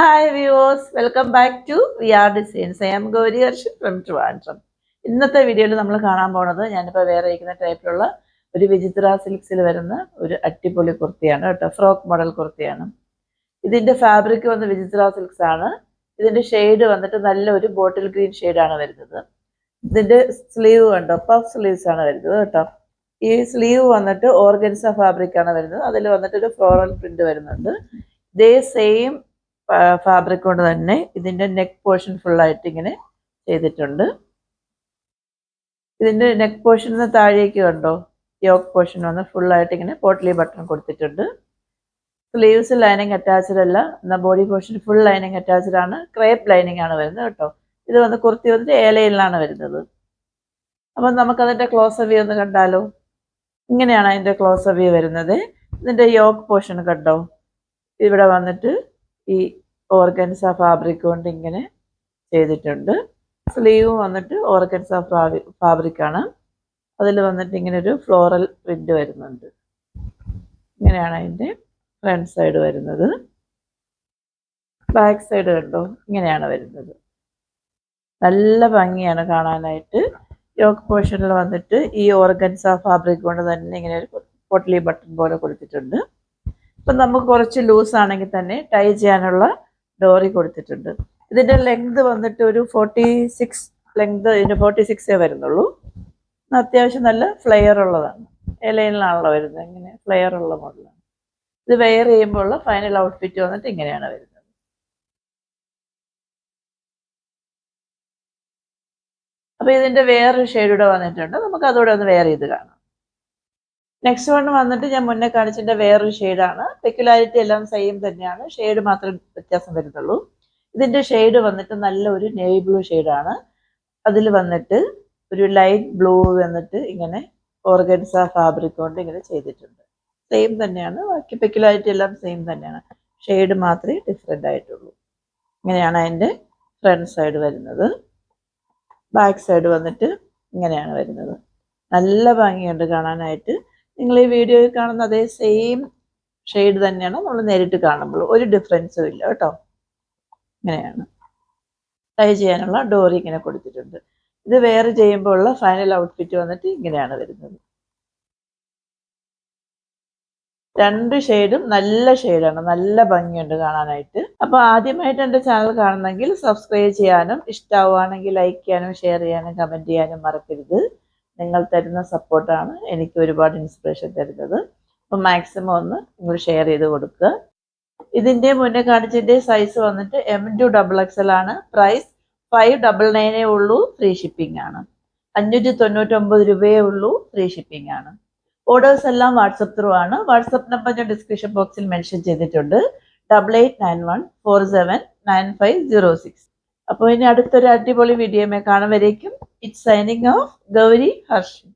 Hi viewers welcome back to V R designs I'm Gauri Harshan from Trivandrum ഇന്നത്തെ വീഡിയോയിൽ നമ്മൾ കാണാൻ പോണത് ഞാനിപ്പോൾ വേറെ ഇരിക്കുന്ന ടൈപ്പിലുള്ള ഒരു വിചിത്ര സിൽക്സിൽ വരുന്ന ഒരു അട്ടിപ്പൊളി കുർത്തിയാണ് കേട്ടോ. ഫ്രോക്ക് മോഡൽ കുർത്തിയാണ്. ഇതിന്റെ ഫാബ്രിക് വന്ന് വിചിത്ര സിൽക്സ് ആണ്. ഇതിന്റെ ഷെയ്ഡ് വന്നിട്ട് നല്ല ഒരു ബോട്ടിൽ ഗ്രീൻ ആണ് വരുന്നത്. ഇതിന്റെ സ്ലീവ് കണ്ടോ? പഫ് സ്ലീവ്സ് ആണ് വരുന്നത് കേട്ടോ. ഈ സ്ലീവ് വന്നിട്ട് ഓർഗൻസ ഫാബ്രിക് ആണ് വരുന്നത്. അതിൽ വന്നിട്ട് ഒരു ഫ്ലോറൽ പ്രിന്റ് വരുന്നുണ്ട്. ഇതേ സെയിം ഫാബ്രിക് കൊണ്ട് തന്നെ ഇതിന്റെ നെക്ക് പോർഷൻ ഫുള്ളായിട്ട് ഇങ്ങനെ ചെയ്തിട്ടുണ്ട്. ഇതിന്റെ നെക്ക് പോർഷന് താഴേക്ക് കണ്ടോ? യോക്ക് പോർഷൻ വന്ന് ഫുള്ളായിട്ട് ഇങ്ങനെ പോട്ട്ലി ബട്ടൺ കൊടുത്തിട്ടുണ്ട്. സ്ലീവ്സ് ലൈനിങ് അറ്റാച്ച്ഡ് അല്ല. എന്നാൽ body portion full lining attached ആണ്. ക്രേപ്പ് ലൈനിങ് ആണ് വരുന്നത് കേട്ടോ. ഇത് വന്ന് കുർത്തി വന്നിട്ട് ഏലയിലാണ് വരുന്നത്. അപ്പം നമുക്കതിന്റെ ക്ലോസ് വ്യൂ ഒന്ന് കണ്ടാലോ? ഇങ്ങനെയാണ് അതിന്റെ ക്ലോസ് വ്യൂ വരുന്നത്. ഇതിന്റെ യോക്ക് പോർഷൻ കണ്ടോ? ഇവിടെ വന്നിട്ട് ഈ ഓർഗൻസ ഫാബ്രിക് കൊണ്ട് ഇങ്ങനെ ചെയ്തിട്ടുണ്ട്. സ്ലീവ് വന്നിട്ട് ഓർഗൻസ ഫാബ്രിക് ആണ് അതിൽ വന്നിട്ട് ഇങ്ങനെ ഒരു ഫ്ലോറൽ പ്രിന്റ് വരുന്നുണ്ട്. ഇങ്ങനെയാണ് അതിന്റെ ഫ്രണ്ട് സൈഡ് വരുന്നത്. ബാക്ക് സൈഡ് കണ്ടോ? ഇങ്ങനെയാണ് വരുന്നത്. നല്ല ഭംഗിയാണ് കാണാനായിട്ട്. യോക്ക് പോർഷനിൽ വന്നിട്ട് ഈ ഓർഗൻസ ഫാബ്രിക് കൊണ്ട് തന്നെ ഇങ്ങനെ ഒരു പൊട്ടലി ബട്ടൺ പോലെ കൊടുത്തിട്ടുണ്ട്. ഇപ്പം നമുക്ക് കുറച്ച് ലൂസ് ആണെങ്കിൽ തന്നെ ടൈ ചെയ്യാനുള്ള ഡോറി കൊടുത്തിട്ടുണ്ട്. ഇതിന്റെ ലെങ്ത് വന്നിട്ട് ഒരു ഫോർട്ടി സിക്സ് ലെങ്ത് ഇതിന്റെ ഫോർട്ടി സിക്സേ വരുന്നുള്ളൂ. അത്യാവശ്യം നല്ല ഫ്ലെയർ ഉള്ളതാണ്. എലൈനിലാണല്ലോ വരുന്നത്. ഇങ്ങനെ ഫ്ലെയർ ഉള്ള മോഡലാണ് ഇത് വെയർ ചെയ്യുമ്പോൾ ഉള്ള ഫൈനൽ ഔട്ട്ഫിറ്റ് വന്നിട്ട് ഇങ്ങനെയാണ് വരുന്നത്. അപ്പോൾ ഇതിന്റെ വേറൊരു ഷെയ്ഡ് ഇവിടെ വന്നിട്ടുണ്ട്. നമുക്ക് അതുകൂടെ ഒന്ന് വെയർ ചെയ്ത് കാണാം. നെക്സ്റ്റ് വൺ വന്നിട്ട് ഞാൻ മുന്നേ കാണിച്ചതിന്റെ വേറൊരു ഷെയ്ഡാണ് പെക്കുലാരിറ്റി എല്ലാം സെയിം തന്നെയാണ്. ഷെയ്ഡ് മാത്രം വ്യത്യാസം വരുന്നുള്ളൂ. ഇതിന്റെ ഷെയ്ഡ് വന്നിട്ട് നല്ല ഒരു നേവി ബ്ലൂ ഷെയ്ഡാണ് അതിൽ വന്നിട്ട് ഒരു ലൈറ്റ് ബ്ലൂ വന്നിട്ട് ഇങ്ങനെ ഓർഗൻസ ഫാബ്രിക് കൊണ്ട് ഇങ്ങനെ ചെയ്തിട്ടുണ്ട്. സെയിം തന്നെയാണ്. ബാക്കി പെക്കുലാരിറ്റി എല്ലാം സെയിം തന്നെയാണ്. ഷെയ്ഡ് മാത്രമേ ഡിഫറെന്റ് ആയിട്ടുള്ളൂ. ഇങ്ങനെയാണ് അതിന്റെ ഫ്രണ്ട് സൈഡ് വരുന്നത്. ബാക്ക് സൈഡ് വന്നിട്ട് ഇങ്ങനെയാണ് വരുന്നത്. നല്ല ഭംഗിയുണ്ട് കാണാനായിട്ട്. നിങ്ങൾ ഈ വീഡിയോയിൽ കാണുന്ന അതേ സെയിം ഷെയ്ഡ് തന്നെയാണ് നമ്മൾ നേരിട്ട് കാണുമ്പോൾ. ഒരു ഡിഫറൻസും ഇല്ല കേട്ടോ. ഇങ്ങനെയാണ്. ടൈ ചെയ്യാനുള്ള ഡോറി ഇങ്ങനെ കൊടുത്തിട്ടുണ്ട്. ഇത് വേറെ ചെയ്യുമ്പോൾ ഉള്ള ഫൈനൽ ഔട്ട്ഫിറ്റ് വന്നിട്ട് ഇങ്ങനെയാണ് വരുന്നത്. രണ്ട് ഷെയ്ഡും നല്ല ഷെയ്ഡാണ് നല്ല ഭംഗിയുണ്ട് കാണാനായിട്ട്. അപ്പോൾ ആദ്യമായിട്ട് എന്റെ ചാനൽ കാണുന്നെങ്കിൽ സബ്സ്ക്രൈബ് ചെയ്യാനും ഇഷ്ടമാവുകയാണെങ്കിൽ ലൈക്ക് ചെയ്യാനും ഷെയർ ചെയ്യാനും കമന്റ് ചെയ്യാനും മറക്കരുത്. നിങ്ങൾ തരുന്ന സപ്പോർട്ടാണ് എനിക്ക് ഒരുപാട് ഇൻസ്പിറേഷൻ തരുന്നത്. അപ്പോൾ മാക്സിമം ഒന്ന് നിങ്ങൾ ഷെയർ ചെയ്ത് കൊടുക്കുക. ഇതിന്റെ മുന്നേ കാണിച്ചതിന്റെ സൈസ് വന്നിട്ട് M to double X L ആണ്. പ്രൈസ് ഫൈവ് ഡബിൾ നയനേ ഉള്ളൂ ഫ്രീ ഷിപ്പിംഗ് ആണ്. അഞ്ഞൂറ്റി തൊണ്ണൂറ്റൊമ്പത് രൂപയേ ഉള്ളൂ ഫ്രീ ഷിപ്പിംഗ് ആണ്. ഓർഡേഴ്സ് എല്ലാം വാട്സപ്പ് ത്രൂ ആണ്. വാട്സപ്പ് നമ്പർ ഞാൻ ഡിസ്ക്രിപ്ഷൻ ബോക്സിൽ മെൻഷൻ ചെയ്തിട്ടുണ്ട്. Double eight nine one four seven nine five zero six അപ്പോൾ ഇനി അടുത്തൊരു അടിപൊളി വീഡിയോമേ കാണുമ്പോഴേക്കും it it's signing off Gauri Harshan